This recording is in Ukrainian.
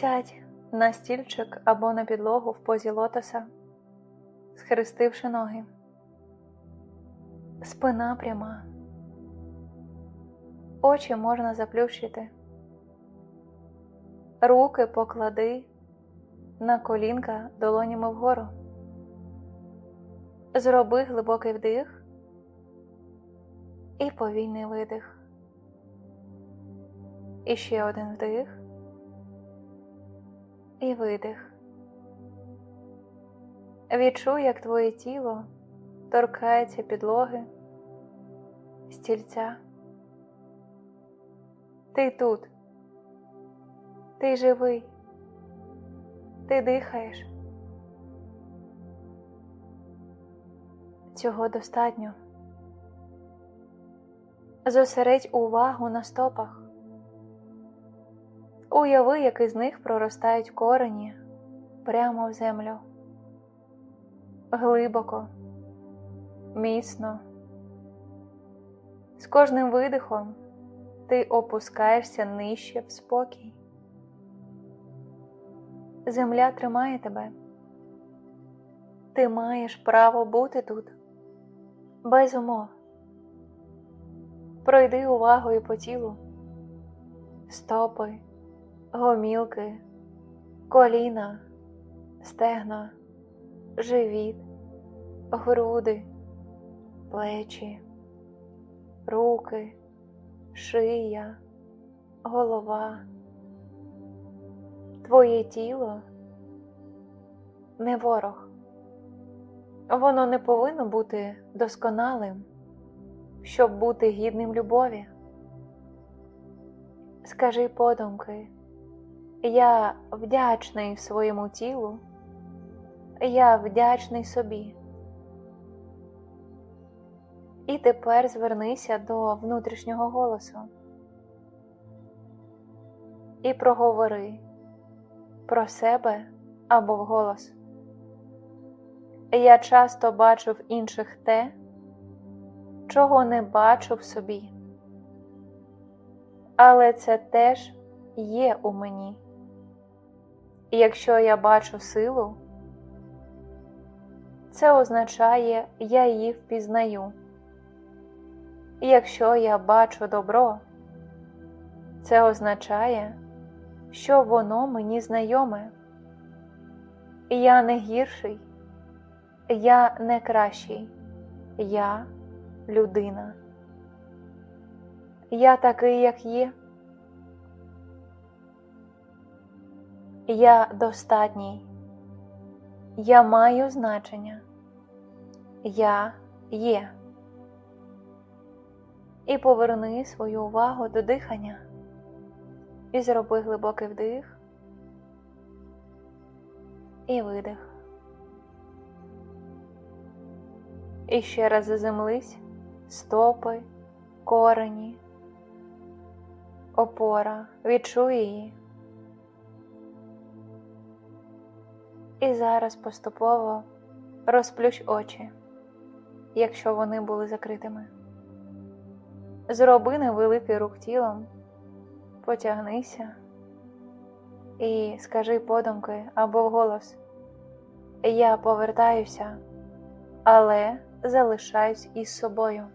Сядь на стільчик або на підлогу в позі лотоса, схрестивши ноги. Спина пряма. Очі можна заплющити. Руки поклади на колінка долонями вгору. Зроби глибокий вдих і повільний видих. І ще один вдих і видих. Відчуй, як твоє тіло торкається підлоги, стільця. Ти тут, ти живий, ти дихаєш. Цього достатньо. Зосередь увагу на стопах. Уяви, як із них проростають корені прямо в землю. Глибоко, міцно. З кожним видихом ти опускаєшся нижче в спокій. Земля тримає тебе. Ти маєш право бути тут, без умов. Пройди увагою по тілу, стопи, гомілки, коліна, стегна, живіт, груди, плечі, руки, шия, голова. Твоє тіло не ворог. Воно не повинно бути досконалим, щоб бути гідним любові. Скажи подумки, я вдячний своєму тілу, я вдячний собі. І тепер звернися до внутрішнього голосу і проговори про себе або вголос. Я часто бачу в інших те, чого не бачу в собі, але це теж є у мені. І якщо я бачу силу, це означає, я її впізнаю. І якщо я бачу добро, це означає, що воно мені знайоме. Я не гірший, я не кращий, я людина. Я такий, як є. Я достатній, я маю значення, я є. І поверни свою увагу до дихання. І зроби глибокий вдих. І видих. І ще раз заземлись. Стопи, корені, опора, відчуй її. І зараз поступово розплющ очі, якщо вони були закритими. Зроби невеликий рух тілом, потягнися і скажи подумки або вголос Я повертаюся, але залишаюсь із собою.